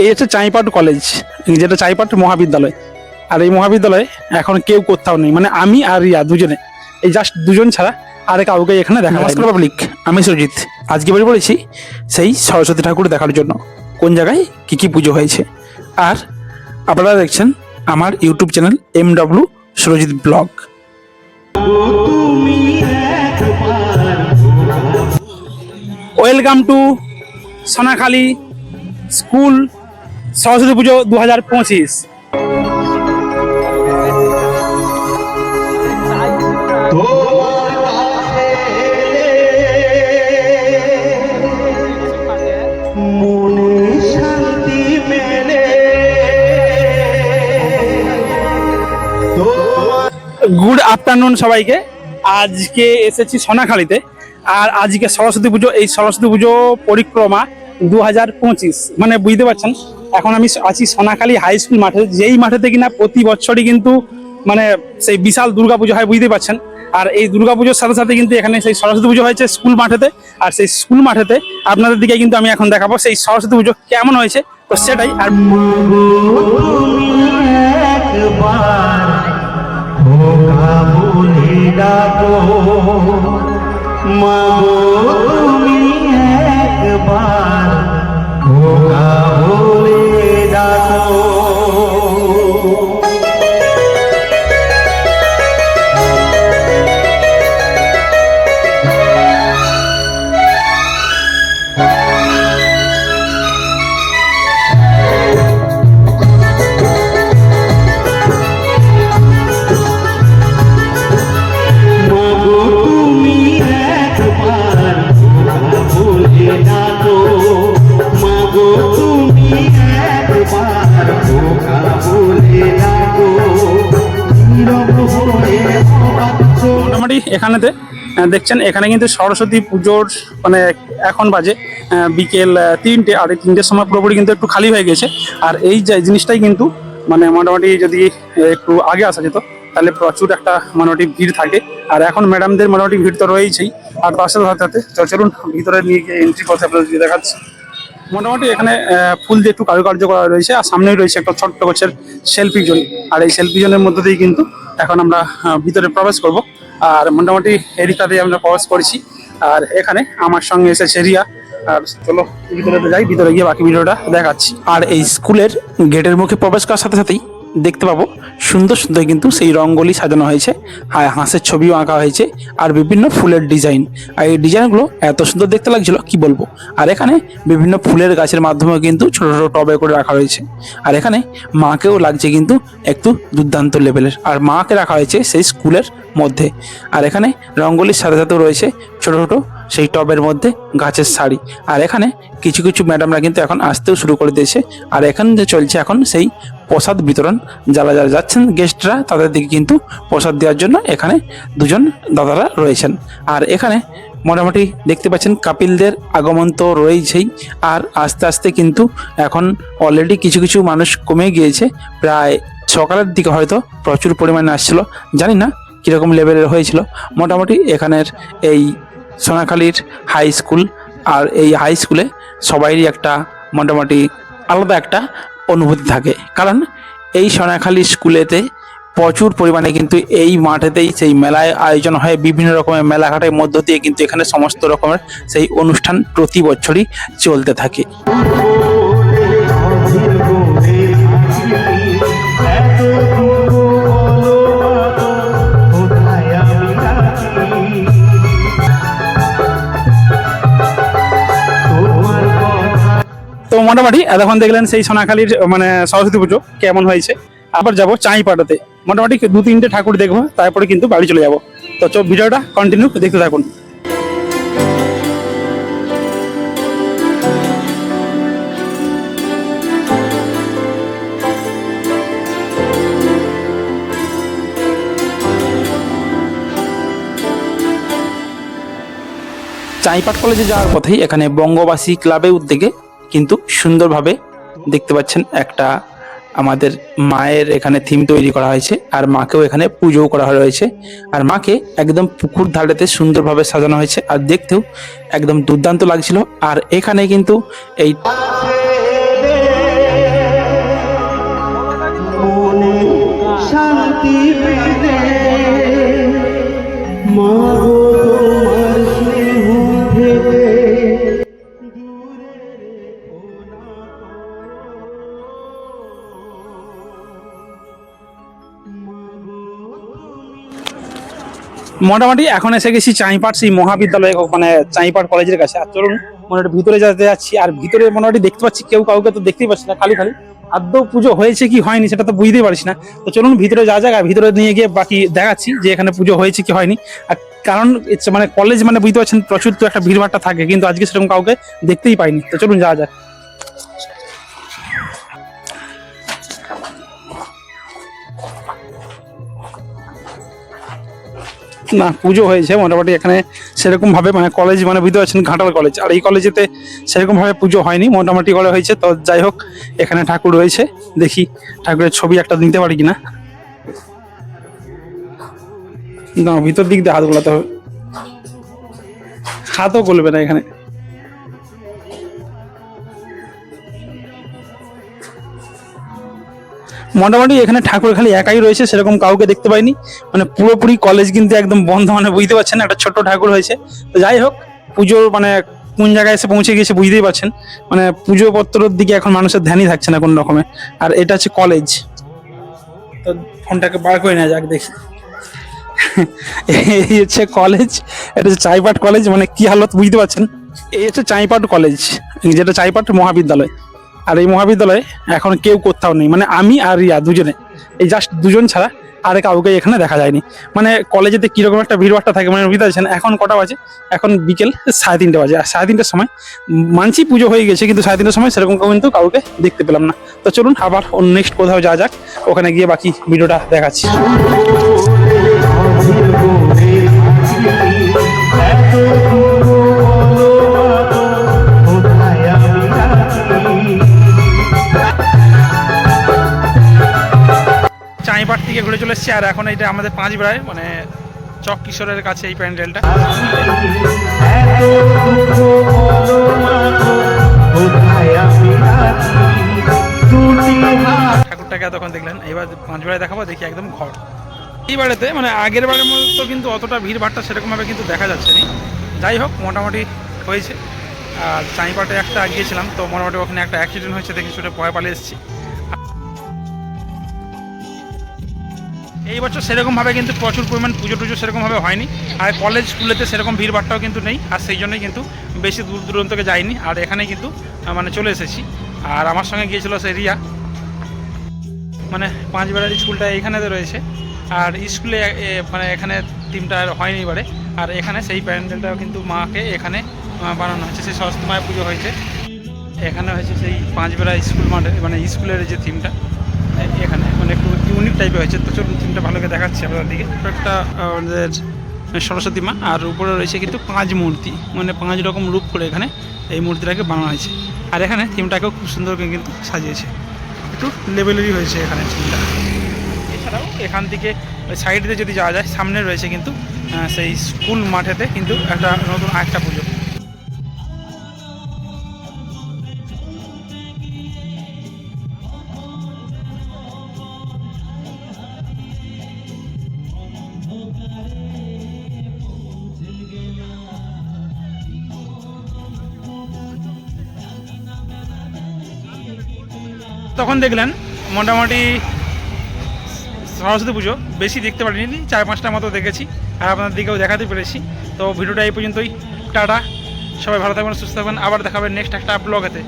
এই হচ্ছে চাইপাট কলেজ যেটা চাইপাট মহাবিদ্যালয়। আর এই মহাবিদ্যালয়ে এখন কেউ কোথাও নেই মানে আমি আর রিয়া দুজনে। এই জাস্ট দুজন ছাড়া আর কাউকে এখানে দেখা নমস্কার পাবলিক আমি সুরজিৎ আজকে বেরিয়ে পড়েছি সেই সরস্বতী ঠাকুর দেখার জন্য কোন জায়গায় কি কি পুজো হয়েছে। আর আপনারা দেখছেন আমার YouTube channel M W Surajit blog. Welcome to Sonakhali school Saraswati Puja দু হাজার পঁচিশ। গুড আফটারনুন সবাইকে। আজকে এসেছি সোনাখালীতে। আর আজকে সরস্বতী পুজো, এই সরস্বতী পুজো পরিক্রমা দু হাজার পঁচিশ। মানে বুঝতে পারছেন এখন আমি আছি সোনাখালী হাই স্কুল মাঠে। যেই মাঠেতে কিনা প্রতি বছরই কিন্তু মানে সেই বিশাল দুর্গা পুজো হয় বুঝতে পারছেন? আর এই দুর্গা পুজোর সাথে সাথে কিন্তু এখানে সেই সরস্বতী পুজো হয়েছে স্কুল মাঠেতে। আর সেই স্কুল মাঠেতে আপনাদের দিকে কিন্তু আমি এখন দেখাবো সেই সরস্বতী পুজো কেমন হয়েছে। তো সেটাই, আর তুমি এখানেতে দেখছেন, এখানে কিন্তু সরস্বতী পুজোর মানে এখন বাজে বিকেল তিনটে আর এই তিনটের সময় পুরোপুরি কিন্তু একটু খালি হয়ে গেছে আর এই জিনিসটাই কিন্তু মানে মোটামুটি যদি একটু আগে আসা যেত, তাহলে প্রচুর একটা মোটামুটি ভিড় থাকে। আর এখন ম্যাডামদের মোটামুটি ভিড় তো রয়েছেই আর তার সাথে সাথে চলুন, ভিতরে নিয়ে গিয়ে এন্ট্রি করতে আপনাদের দেখাচ্ছি। মোটামুটি এখানে ফুল দিয়ে একটু কারুকার্য করা রয়েছে, আর সামনেই রয়েছে একটা ছোট্ট গোছের সেলফি জোন আর এই সেলফি জোনের মধ্যে দিয়ে কিন্তু এখন আমরা ভিতরে প্রবেশ করব। আর মোটামুটি এরিকাতে আমরা প্রবেশ করেছি। আর এখানে আমার সঙ্গে এসেছে রিয়া। আর চলো, ভিতরে যাই, ভিতরে গিয়ে বাকি ভিডিওটা দেখাচ্ছি। আর এই স্কুলের গেটের মুখে প্রবেশ করার সাথে সাথেই দেখতে পাবো। সুন্দর সুন্দর কিন্তু সেই রঙ্গোলি সাজানো হয়েছে, আর হাঁসের ছবিও আঁকা হয়েছে, আর বিভিন্ন ফুলের ডিজাইন। আর এই ডিজাইনগুলো এত সুন্দর দেখতে লাগছিল, কি বলব? আর এখানে বিভিন্ন ফুলের গাছের মাধ্যমে কিন্তু ছোট ছোট টবে করে রাখা হয়েছে। আর এখানে মাকেও লাগছে কিন্তু একটু দুর্দান্ত লেভেলের, আর মাকে রাখা হয়েছে সেই স্কুলের মধ্যে। আর এখানে রঙ্গোলির সাথে সাথেও রয়েছে ছোট ছোট সেই টবের মধ্যে গাছের শাড়ি আর এখানে কিছু কিছু ম্যাডামরা কিন্তু এখন আসতেও শুরু করে দিয়েছে। আর এখানে যে চলছে এখন সেই প্রসাদ বিতরণ। যারা যারা যাচ্ছেন গেস্টরা তাদের দিকে কিন্তু প্রসাদ দেওয়ার জন্য এখানে দুজন দাদারা রয়েছেন। আর এখানে মোটামুটি দেখতে পাচ্ছেন কাপিলদের আগমন তো রয়েছেই। আর আস্তে আস্তে কিন্তু এখন অলরেডি কিছু কিছু মানুষ কমে গিয়েছে। প্রায় সকালের দিকে হয়তো প্রচুর পরিমাণে আসছিল। জানি না কীরকম লেভেলের হয়েছিল। মোটামুটি এখানের এই সোনাখালীর হাই স্কুল আর এই হাই স্কুলে সবাইরই একটা মোটামুটি আলাদা একটা অনুভূতি থাকে। কারণ এই সোনাখালী স্কুলেতে প্রচুর পরিমাণে কিন্তু এই মাঠেতেই সেই মেলায় আয়োজন হয়। বিভিন্ন রকমের মেলাঘাটের মধ্য দিয়ে কিন্তু এখানে সমস্ত রকমের সেই অনুষ্ঠান প্রতি বছরই চলতে থাকে। মোটামুটি এতক্ষণ দেখলেন সেই সোনাখালীর মানে সরস্বতী পুজো কেমন হয়েছে। আবার যাব চাই পাটাতে মোটামুটি দু তিনটে ঠাকুর দেখব, তারপরে কিন্তু বাড়ি চলে যাব। তো চো, ভিডিওটা কন্টিনিউ দেখতে থাকুন। চাইপাট কলেজে যাওয়ার পথেই এখানে বঙ্গবাসী ক্লাবের উদ্যোগে কিন্তু সুন্দরভাবে দেখতে পাচ্ছেন একটা আমাদের মায়ের এখানে থিম তৈরি করা হয়েছে, আর মাকেও এখানে পুজোও করা রয়েছে, আর মাকে একদম পুকুর ধারেতে সুন্দরভাবে সাজানো হয়েছে, আর দেখতেও একদম দুর্দান্ত লাগছিল, আর এখানে কিন্তু এই মোটামুটি এখন এসে গেছি চাইপাট সেই মহাবিদ্যালয়ে মানে চাইপাট কলেজের কাছে। আর চলুন, মোটামুটি ভিতরে যেতে যাচ্ছি। আর ভিতরে মোটামুটি দেখতে পাচ্ছি, কেউ কাউকে তো দেখতেই পাচ্ছি না, খালি খালি। আদৌ পুজো হয়েছে কি হয়নি সেটা তো বুঝতেই পারছি না। তো চলুন, ভিতরে যা যাক, আর ভিতরে নিয়ে গিয়ে বাকি দেখাচ্ছি যে এখানে পুজো হয়েছে কি হয়নি। আর কারণ মানে কলেজ মানে বুঝতে পারছেন, প্রচুর তো একটা ভিড়ভাড়টা থাকে, কিন্তু আজকে সেরকম কাউকে দেখতেই পাইনি। তো চলুন যাওয়া যাক। না, পুজো হয়েছে মোটামুটি এখানে সেরকমভাবে মানে কলেজ মানে বুঝতে পারছেন ঘাটাল কলেজ আর এই কলেজেতে সেরকমভাবে পুজো হয়নি, মোটামুটি করে হয়েছে। তো যাই হোক, এখানে ঠাকুর রয়েছে, দেখি ঠাকুরের ছবি একটা নিতে পারি কিনা। না, ভিতর দিক দিয়ে হাত গোলাতে হবে। হাতও গলবে না এখানে। মোটামুটি এখানে ঠাকুর খালি একাই রয়েছে, সেরকম কাউকে দেখতে পাইনি। মানে পুরোপুরি কলেজ কিন্তু একদম বন্ধ মানে বুঝতে পারছেন একটা ছোট ঠাকুর হয়েছে। তো যাই হোক, পুজোর মানে কোন জায়গায় এসে পৌঁছে গিয়েছে বুঝতেই পারছেন। মানে পুজো পত্রের দিকে এখন মানুষের ধ্যানই থাকছে না কোনো রকমে। আর এটা হচ্ছে কলেজ তো ফোনটাকে বার করে নেওয়া যাক, দেখি। এই হচ্ছে কলেজ এটা হচ্ছে চাইপাট কলেজ মানে কি হালত বুঝতে পারছেন? এই হচ্ছে চাইপাট কলেজ যেটা চাইপাট মহাবিদ্যালয়। আর এই মহাবিদ্যালয়ে এখন কেউ কোথাও নেই। মানে আমি আর রিয়া দুজনে। এই জাস্ট দুজন ছাড়া আর কাউকে এখানে দেখা যায়নি। মানে কলেজেতে কীরকম একটা ভিড়ভাট্টা থাকে মানে বুঝতে পারছেন এখন কটা বাজে? এখন বিকেল সাড়ে তিনটে বাজে। আর সাড়ে তিনটের সময় মানছি পুজো হয়ে গেছে, কিন্তু সাড়ে তিনটের সময় সেরকম কিন্তু কাউকে দেখতে পেলাম না। তো চলুন আবার নেক্সট কোথাও যাওয়া যাক, ওখানে গিয়ে বাকি ভিডিওটা দেখাচ্ছি। চলে এসেছি, আর এখন এটা আমাদের পাঁচ বেড়ায় মানে চক কিশোরের কাছে এই প্যান্ডেলটা। ঠাকুরটাকে এতক্ষণ দেখলেন এবার পাঁচ বেড়ায় দেখাবো, দেখি একদম ঘর। এই বাড়িতে মানে আগের বারের মতো কিন্তু অতটা ভিড় ভাড়টা সেরকমভাবে কিন্তু দেখা যাচ্ছে না। যাই হোক, মোটামুটি হয়েছে। আর চাঁইপাটে একটা গিয়েছিলাম, তো মোটামুটি ওখানে একটা অ্যাক্সিডেন্ট হয়েছে, দেখি সেটা ভয় পালিয়ে এসেছি। এই বছর সেরকমভাবে কিন্তু প্রচুর পরিমাণ পুজো টুজো সেরকমভাবে হয়নি। আর কলেজ স্কুলেতে সেরকম ভিড় ভাড়টাও কিন্তু নেই, আর সেই জন্যই কিন্তু বেশি দূর দূরান্তকে যাইনি। আর এখানে কিন্তু মানে চলে এসেছি। আর আমার সঙ্গে গিয়েছিল সে রিয়া। মানে পাঁচ বেলার স্কুলটা এইখানেতে রয়েছে। আর স্কুলে মানে এখানে টিমটা হয়নি এবারে। আর এখানে সেই প্যান্ডেলটাও কিন্তু মাকে এখানে বানানো হয়েছে। সেই সরস্বতী মায়ের পুজো হয়েছে। এখানে হয়েছে সেই পাঁচ বেলা স্কুল মাঠে মানে স্কুলের যে থিমটা এখানে। মানে একটু ইউনিক টাইপের হয়েছে। তো চলুন থিমটা ভালো করে দেখাচ্ছি আপনাদের দিকে। একটা আমাদের সরস্বতী মা, আর উপরে রয়েছে কিন্তু পাঁচ মূর্তি। মানে পাঁচ রকম রূপ করে এখানে এই মূর্তিটাকে বানানো হয়েছে। আর এখানে থিমটাকেও খুব সুন্দর করে কিন্তু সাজিয়েছে। একটু লেভেলেরই হয়েছে এখানে থিমটা এছাড়াও এখান থেকে সাইডে যদি যাওয়া যায়, সামনে রয়েছে কিন্তু সেই স্কুল মাঠেতে কিন্তু একটা নতুন আরেকটা পুজো। তখন দেখলেন মোটামুটি সরস্বতী পুজো। বেশি দেখতে পারিনি, চার পাঁচটা মতো দেখেছি। আর আপনার দিকেও দেখাতে পেরেছি। তো ভিডিওটা এই পর্যন্তই। টাটা। সবাই ভালো থাকবেন, সুস্থ থাকবেন। আবার দেখাবেন নেক্সট একটা ব্লগেতে